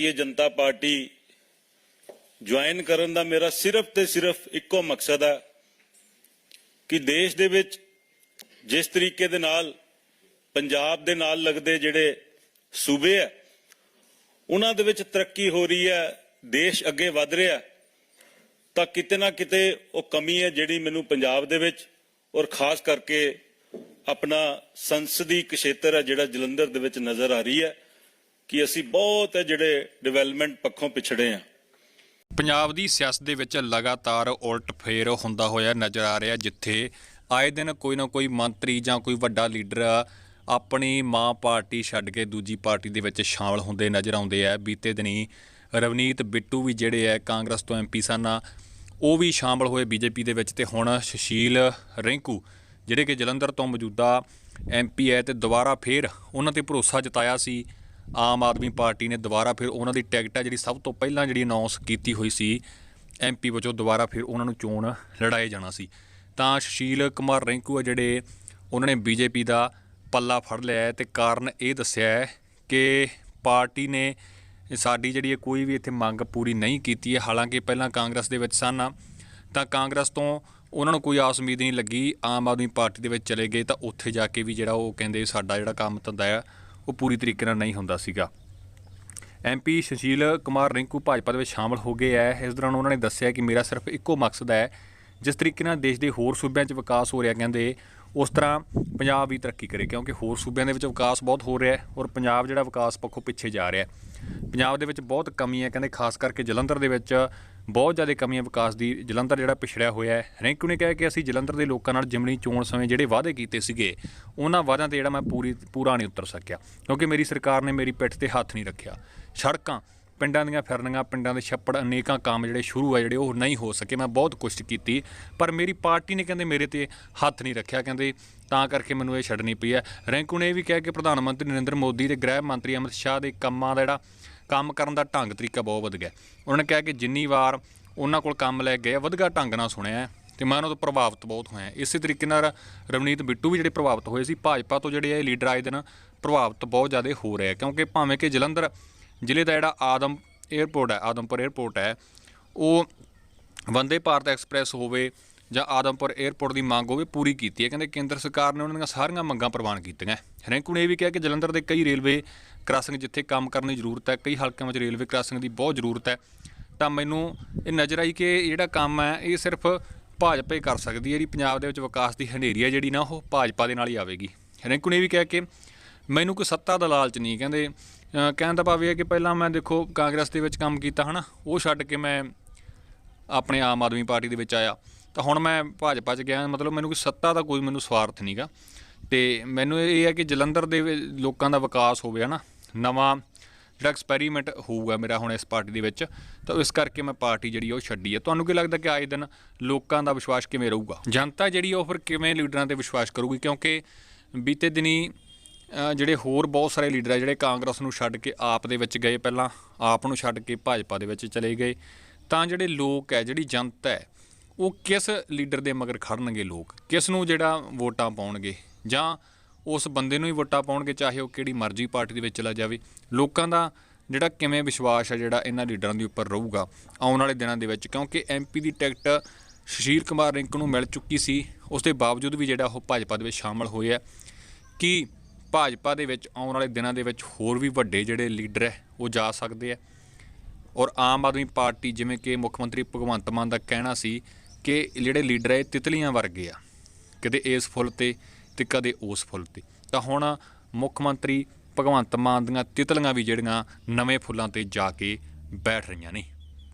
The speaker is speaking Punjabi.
ਭਾਰਤੀ ਜਨਤਾ ਪਾਰਟੀ ਜੁਆਇਨ ਕਰਨ ਦਾ ਮੇਰਾ ਸਿਰਫ ਤੇ ਸਿਰਫ ਇੱਕੋ ਮਕਸਦ ਹੈ ਕਿ ਦੇਸ਼ ਦੇ ਵਿੱਚ ਜਿਸ ਤਰੀਕੇ ਦੇ ਨਾਲ ਪੰਜਾਬ ਦੇ ਨਾਲ ਲੱਗਦੇ ਜਿਹੜੇ ਸੂਬੇ ਆ, ਉਹਨਾਂ ਦੇ ਵਿੱਚ ਤਰੱਕੀ ਹੋ ਰਹੀ ਹੈ, ਦੇਸ਼ ਅੱਗੇ ਵਧ ਰਿਹਾ, ਤਾਂ ਕਿਤੇ ਨਾ ਕਿਤੇ ਉਹ ਕਮੀ ਹੈ ਜਿਹੜੀ ਮੈਨੂੰ ਪੰਜਾਬ ਦੇ ਵਿੱਚ ਔਰ ਖਾਸ ਕਰਕੇ ਆਪਣਾ ਸੰਸਦੀ ਖੇਤਰ ਹੈ ਜਿਹੜਾ ਜਲੰਧਰ ਦੇ ਵਿੱਚ ਨਜ਼ਰ ਆ ਰਹੀ ਹੈ। ਕਿ ਅਸੀਂ ਬਹੁਤ ਜਿਹੜੇ ਡਿਵੈਲਪਮੈਂਟ ਪੱਖੋਂ ਪਿਛੜੇ ਹਾਂ ਪੰਜਾਬ ਦੀ ਸਿਆਸਤ ਦੇ ਵਿੱਚ ਲਗਾਤਾਰ ਉਲਟ ਫੇਰ ਹੁੰਦਾ ਹੋਇਆ ਨਜ਼ਰ ਆ ਰਿਹਾ, ਜਿੱਥੇ ਆਏ ਦਿਨ ਕੋਈ ਨਾ ਕੋਈ ਮੰਤਰੀ ਜਾਂ ਕੋਈ ਵੱਡਾ ਲੀਡਰ ਆਪਣੀ ਮਾਂ ਪਾਰਟੀ ਛੱਡ ਕੇ ਦੂਜੀ ਪਾਰਟੀ ਦੇ ਵਿੱਚ ਸ਼ਾਮਲ ਹੁੰਦੇ ਨਜ਼ਰ ਆਉਂਦੇ ਆ। ਬੀਤੇ ਦਿਨੀ ਰਵਨੀਤ ਬਿੱਟੂ ਵੀ ਜਿਹੜੇ ਆ, ਕਾਂਗਰਸ ਤੋਂ ਐਮਪੀ ਸਨ, ਉਹ ਵੀ ਸ਼ਾਮਲ ਹੋਏ ਬੀਜੇਪੀ ਦੇ ਵਿੱਚ ਤੇ ਹੁਣ ਸੁਸ਼ੀਲ ਰਿੰਕੂ, ਜਿਹੜੇ ਕਿ ਜਲੰਧਰ ਤੋਂ ਮੌਜੂਦਾ ਐਮਪੀ ਹੈ ਤੇ ਦੁਬਾਰਾ ਫੇਰ ਉਹਨਾਂ ਤੇ ਭਰੋਸਾ ਜਤਾਇਆ ਸੀ। ਆਮ ਆਦਮੀ ਪਾਰਟੀ ਨੇ ਦੁਬਾਰਾ ਫਿਰ ਉਹਨਾਂ ਦੀ ਟਿਕਟ ਆ ਜਿਹੜੀ ਸਭ ਤੋਂ ਪਹਿਲਾਂ ਜਿਹੜੀ ਅਨਾਉਂਸ ਕੀਤੀ ਹੋਈ ਸੀ ਐਮਪੀ ਵਜੋਂ ਦੁਬਾਰਾ ਫਿਰ ਉਹਨਾਂ ਨੂੰ ਚੋਣ ਲੜਾਏ ਜਾਣਾ ਸੀ। ਤਾਂ ਸੁਸ਼ੀਲ ਕੁਮਾਰ ਰਿੰਕੂ ਆ ਜਿਹੜੇ ਉਹਨਾਂ ਨੇ ਬੀਜੇਪੀ ਦਾ ਪੱਲਾ ਫੜ ਲਿਆ ਹੈ ਤੇ ਕਾਰਨ ਇਹ ਦੱਸਿਆ ਹੈ ਕਿ ਪਾਰਟੀ ਨੇ ਸਾਡੀ ਜਿਹੜੀ ਹੈ ਕੋਈ ਵੀ ਇੱਥੇ ਮੰਗ ਪੂਰੀ ਨਹੀਂ ਕੀਤੀ ਹੈ। ਹਾਲਾਂਕਿ ਪਹਿਲਾਂ ਕਾਂਗਰਸ ਦੇ ਵਿੱਚ ਸਨ ਤਾਂ ਕਾਂਗਰਸ ਤੋਂ ਉਹਨਾਂ ਨੂੰ ਕੋਈ ਆਸ ਉਮੀਦ ਨਹੀਂ ਲੱਗੀ। ਆਮ ਆਦਮੀ ਪਾਰਟੀ ਦੇ ਵਿੱਚ ਚਲੇ ਗਏ ਤਾਂ ਉੱਥੇ ਜਾ ਕੇ ਵੀ ਜਿਹੜਾ ਉਹ ਕਹਿੰਦੇ ਸਾਡਾ ਜਿਹੜਾ ਕੰਮ ਧੰਦਾ ਆ ਉਹ ਪੂਰੀ ਤਰੀਕੇ ਨਾਲ ਨਹੀਂ ਹੁੰਦਾ ਸੀਗਾ। ਐਮਪੀ ਸੁਸ਼ੀਲ ਕੁਮਾਰ ਰਿੰਕੂ ਭਾਜਪਾ ਦੇ ਵਿੱਚ ਸ਼ਾਮਲ ਹੋ ਗਏ ਹੈ ਇਸ ਦੌਰਾਨ ਉਹਨਾਂ ਨੇ ਦੱਸਿਆ ਕਿ ਮੇਰਾ ਸਿਰਫ ਇੱਕੋ ਮਕਸਦ ਹੈ ਜਿਸ ਤਰੀਕੇ ਨਾਲ ਦੇਸ਼ ਦੇ ਹੋਰ ਸੂਬਿਆਂ 'ਚ ਵਿਕਾਸ ਹੋ ਰਿਹਾ ਕਹਿੰਦੇ, ਉਸ ਤਰ੍ਹਾਂ ਪੰਜਾਬ ਵੀ ਤਰੱਕੀ ਕਰੇ ਕਿਉਂਕਿ ਹੋਰ ਸੂਬਿਆਂ ਦੇ ਵਿੱਚ ਵਿਕਾਸ ਬਹੁਤ ਹੋ ਰਿਹਾ ਹੈ ਔਰ ਪੰਜਾਬ ਜਿਹੜਾ ਵਿਕਾਸ ਪੱਖੋਂ ਪਿੱਛੇ ਜਾ ਰਿਹਾ ਹੈ। ਪੰਜਾਬ ਦੇ ਵਿੱਚ ਬਹੁਤ ਕਮੀ ਹੈ ਕਹਿੰਦੇ, ਖਾਸ ਕਰਕੇ ਜਲੰਧਰ ਦੇ ਵਿੱਚ ਬਹੁਤ ਜ਼ਿਆਦਾ ਕਮੀ ਹੈ ਵਿਕਾਸ ਦੀ, ਜਲੰਧਰ ਜਿਹੜਾ ਪਿਛੜਿਆ ਹੋਇਆ ਹੈ। ਰਿੰਕੂ ਨੇ ਕਿਹਾ ਕਿ ਅਸੀਂ ਜਲੰਧਰ ਦੇ ਲੋਕਾਂ ਨਾਲ ਜਿਮਣੀ ਚੋਣ ਸਮੇਂ ਜਿਹੜੇ ਵਾਅਦੇ ਕੀਤੇ ਸੀਗੇ, ਉਹਨਾਂ ਵਾਅਦਿਆਂ ਤੇ ਜਿਹੜਾ ਮੈਂ ਪੂਰੀ, ਪੂਰਾ ਨਹੀਂ ਉਤਰ ਸਕਿਆ ਕਿਉਂਕਿ ਮੇਰੀ ਸਰਕਾਰ ਨੇ ਮੇਰੀ ਪਿੱਠ ਤੇ ਹੱਥ ਨਹੀਂ ਰੱਖਿਆ। ਸੜਕਾਂ ਪਿੰਡਾਂ ਦੀਆਂ ਫਿਰਨੀਆਂ, ਪਿੰਡਾਂ ਦੇ ਛੱਪੜ ਅਨੇਕਾਂ ਕੰਮ ਜਿਹੜੇ ਸ਼ੁਰੂ ਆ, ਜਿਹੜੇ ਉਹ ਨਹੀਂ ਹੋ ਸਕੇ। ਮੈਂ ਬਹੁਤ ਕੋਸ਼ਿਸ਼ ਕੀਤੀ, ਪਰ ਮੇਰੀ ਪਾਰਟੀ ਨੇ ਕਹਿੰਦੇ ਮੇਰੇ ਤੇ ਹੱਥ ਨਹੀਂ ਰੱਖਿਆ। ਕਹਿੰਦੇ ਤਾਂ ਕਰਕੇ ਮੈਨੂੰ ਇਹ ਛੱਡਣੀ ਪਈ ਹੈ। ਰੈਂਕੂ ਨੇ ਇਹ ਵੀ ਕਿਹਾ ਕਿ ਪ੍ਰਧਾਨ ਮੰਤਰੀ ਨਰਿੰਦਰ ਮੋਦੀ ਤੇ ਗ੍ਰਹਿ ਮੰਤਰੀ ਅਮਿਤ ਸ਼ਾਹ ਦੇ ਕੰਮਾਂ ਦਾ ਜਿਹੜਾ ਕੰਮ ਕਰਨ ਦਾ ਢੰਗ, ਤਰੀਕਾ ਬਹੁਤ ਵਧ ਗਿਆ। ਉਹਨਾਂ ਨੇ ਕਿਹਾ ਕਿ ਜਿੰਨੀ ਵਾਰ ਉਹਨਾਂ ਕੋਲ ਕੰਮ ਲੈ ਗਏ, ਵਧਗਾ ਢੰਗ ਨਾਲ ਸੁਣਿਆ ਹੈ ਤੇ ਮੈਂ ਉਹਨਾਂ ਤੋਂ ਪ੍ਰਭਾਵਿਤ ਬਹੁਤ ਹੋਇਆ ਇਸੇ ਤਰੀਕੇ ਨਾਲ ਰਵਨੀਤ ਬਿੱਟੂ ਵੀ ਜਿਹੜੇ ਪ੍ਰਭਾਵਿਤ ਹੋਏ ਸੀ, ਭਾਜਪਾ ਤੋਂ ਜਿਹੜੇ ਇਹ ਲੀਡਰ ਆਏ ਦਿਨ ਪ੍ਰਭਾਵਿਤ ਬਹੁਤ ਜ਼ਿਆਦਾ ਹੋ ਰਹੇ ਆ। ਕਿਉਂਕਿ ਭਾਵੇਂ ਕਿ ਜਲੰਧਰ ਜ਼ਿਲ੍ਹੇ ਦਾ ਜਿਹੜਾ ਆਦਮ 에ਅਰਪੋਰਟ ਹੈ, ਆਦਮਪੁਰ 에ਅਰਪੋਰਟ ਹੈ, ਉਹ ਵੰਦੇ ਭਾਰਤ ਐਕਸਪ੍ਰੈਸ ਹੋਵੇ ਜਾਂ ਆਦਮਪੁਰ 에ਅਰਪੋਰਟ ਦੀ ਮੰਗ ਹੋਵੇ, ਪੂਰੀ ਕੀਤੀ ਹੈ। ਕਹਿੰਦੇ ਕੇਂਦਰ ਸਰਕਾਰ ਨੇ ਉਹਨਾਂ ਦੀਆਂ ਸਾਰੀਆਂ ਮੰਗਾਂ ਪ੍ਰਵਾਨ ਕੀਤੀਆਂ। ਰੈਂਕੂ ਨੇ ਇਹ ਵੀ ਕਿਹਾ ਕਿ ਜਲੰਧਰ ਦੇ ਕਈ ਰੇਲਵੇ ਕ੍ਰਾਸਿੰਗ ਜਿੱਥੇ ਕੰਮ ਕਰਨ ਦੀ ਜ਼ਰੂਰਤ ਹੈ, ਕਈ ਹਲਕਿਆਂ ਵਿੱਚ ਰੇਲਵੇ ਕ੍ਰਾਸਿੰਗ ਦੀ ਬਹੁਤ ਜ਼ਰੂਰਤ ਹੈ, ਤਾਂ ਮੈਨੂੰ ਇਹ ਨਜ਼ਰ ਆਈ ਕਿ ਜਿਹੜਾ ਕੰਮ ਹੈ, ਇਹ ਸਿਰਫ ਭਾਜਪਾ ਹੀ ਕਰ ਸਕਦੀ ਹੈ। ਜਿਹੜੀ ਪੰਜਾਬ ਦੇ ਵਿੱਚ ਵਿਕਾਸ ਦੀ ਹਨੇਰੀ ਹੈ ਜਿਹੜੀ ਨਾ, ਉਹ ਭਾਜਪਾ ਦੇ ਨਾਲ ਹੀ ਆਵੇਗੀ। ਰੈਂਕੂ ਨੇ ਵੀ ਕਿਹਾ ਕਿ ਮੈਨੂੰ ਕੋਈ ਸੱਤਾ ਦਾ ਲਾਲਚ ਨਹੀਂ, ਕਹਿੰਦੇ ਕਹਿਣ ਦਾ ਭਾਵ ਇਹ ਹੈ ਕਿ ਪਹਿਲਾਂ ਮੈਂ ਦੇਖੋ ਕਾਂਗਰਸ ਦੇ ਵਿੱਚ ਕੰਮ ਕੀਤਾ ਹਨਾ, ਉਹ ਛੱਡ ਕੇ ਮੈਂ ਆਪਣੇ ਆਮ ਆਦਮੀ ਪਾਰਟੀ ਦੇ ਵਿੱਚ ਆਇਆ। ਤਾਂ ਹੁਣ ਮੈਂ ਭਾਜਪਾ 'ਚ ਗਿਆ, ਮਤਲਬ ਮੈਨੂੰ ਕੋਈ ਸੱਤਾ ਦਾ ਕੋਈ ਮੈਨੂੰ ਸਵਾਰਥ ਨਹੀਂਗਾ ਤੇ ਮੈਨੂੰ ਇਹ ਹੈ ਕਿ ਜਲੰਧਰ ਦੇ ਲੋਕਾਂ ਦਾ ਵਿਕਾਸ ਹੋਵੇ ਹਨਾ, ਨਵਾਂ ਜਿਹੜਾ ਐਕਸਪੈਰੀਮੈਂਟ ਹੋਊਗਾ ਮੇਰਾ ਹੁਣ ਇਸ ਪਾਰਟੀ ਦੇ ਵਿੱਚ, ਤਾਂ ਇਸ ਕਰਕੇ ਮੈਂ ਪਾਰਟੀ ਜਿਹੜੀ ਉਹ ਛੱਡੀ ਹੈ ਤੁਹਾਨੂੰ ਕੀ ਲੱਗਦਾ ਕਿ ਆਏ ਦਿਨ ਲੋਕਾਂ ਦਾ ਵਿਸ਼ਵਾਸ ਕਿਵੇਂ ਰਹੂਗਾ? ਜਨਤਾ ਜਿਹੜੀ ਉਹ ਫਿਰ ਕਿਵੇਂ ਲੀਡਰਾਂ ਤੇ ਵਿਸ਼ਵਾਸ ਕਰੂਗੀ? ਕਿਉਂਕਿ ਬੀਤੇ ਦਿਨੀ ਜਿਹੜੇ ਹੋਰ ਬਹੁਤ ਸਾਰੇ ਲੀਡਰ ਆ ਜਿਹੜੇ ਕਾਂਗਰਸ ਨੂੰ ਛੱਡ ਕੇ ਆਪ ਦੇ ਵਿੱਚ ਗਏ, ਪਹਿਲਾਂ ਆਪ ਨੂੰ ਛੱਡ ਕੇ ਭਾਜਪਾ ਦੇ ਵਿੱਚ ਚਲੇ ਗਏ, ਤਾਂ ਜਿਹੜੇ ਲੋਕ ਹੈ, ਜਿਹੜੀ ਜਨਤਾ ਹੈ, ਉਹ ਕਿਸ ਲੀਡਰ ਦੇ ਮਗਰ ਖੜਨਗੇ ਲੋਕ? ਕਿਸ ਨੂੰ ਜਿਹੜਾ ਵੋਟਾਂ ਪਾਉਣਗੇ? ਜਾਂ ਉਸ ਬੰਦੇ ਨੂੰ ਹੀ ਵੋਟਾਂ ਪਾਉਣਗੇ, ਚਾਹੇ ਉਹ ਕਿਹੜੀ ਮਰਜ਼ੀ ਪਾਰਟੀ ਦੇ ਵਿੱਚ ਚਲਾ ਜਾਵੇ? ਲੋਕਾਂ ਦਾ ਜਿਹੜਾ ਕਿਵੇਂ ਵਿਸ਼ਵਾਸ ਹੈ, ਜਿਹੜਾ ਇਹਨਾਂ ਲੀਡਰਾਂ ਦੇ ਉੱਪਰ ਰਹੂਗਾ ਆਉਣ ਵਾਲੇ ਦਿਨਾਂ ਦੇ ਵਿੱਚ? ਕਿਉਂਕਿ ਐਮਪੀ ਦੀ ਟਿਕਟ ਸੁਸ਼ੀਲ ਕੁਮਾਰ ਰਿੰਕ ਨੂੰ ਮਿਲ ਚੁੱਕੀ ਸੀ, ਉਸ ਦੇ ਬਾਵਜੂਦ ਵੀ ਜਿਹੜਾ ਉਹ ਭਾਜਪਾ ਦੇ ਵਿੱਚ ਸ਼ਾਮਲ ਹੋਏ ਹੈ ਕਿ ਭਾਜਪਾ ਦੇ ਵਿੱਚ ਆਉਣ ਵਾਲੇ ਦਿਨਾਂ ਦੇ ਵਿੱਚ ਹੋਰ ਵੀ ਵੱਡੇ ਜਿਹੜੇ ਲੀਡਰ ਹੈ, ਉਹ ਜਾ ਸਕਦੇ ਆ ਔਰ ਆਮ ਆਦਮੀ ਪਾਰਟੀ ਜਿਵੇਂ ਕਿ ਮੁੱਖ ਮੰਤਰੀ ਭਗਵੰਤ ਮਾਨ ਦਾ ਕਹਿਣਾ ਸੀ ਕਿ ਜਿਹੜੇ ਲੀਡਰ ਹੈ, ਇਹ ਤਿਤਲੀਆਂ ਵਰਗੇ ਆ। ਕਦੇ ਇਸ ਫੁੱਲ ਤੇ ਤੇ ਕਦੇ ਉਸ ਫੁੱਲ ਤੇ। ਤਾਂ ਹੁਣ ਮੁੱਖ ਮੰਤਰੀ ਭਗਵੰਤ ਮਾਨ ਦੀਆਂ ਤਿਤਲੀਆਂ ਵੀ ਜਿਹੜੀਆਂ ਨਵੇਂ ਫੁੱਲਾਂ ਤੇ ਜਾ ਕੇ ਬੈਠ ਰਹੀਆਂ ਨੇ।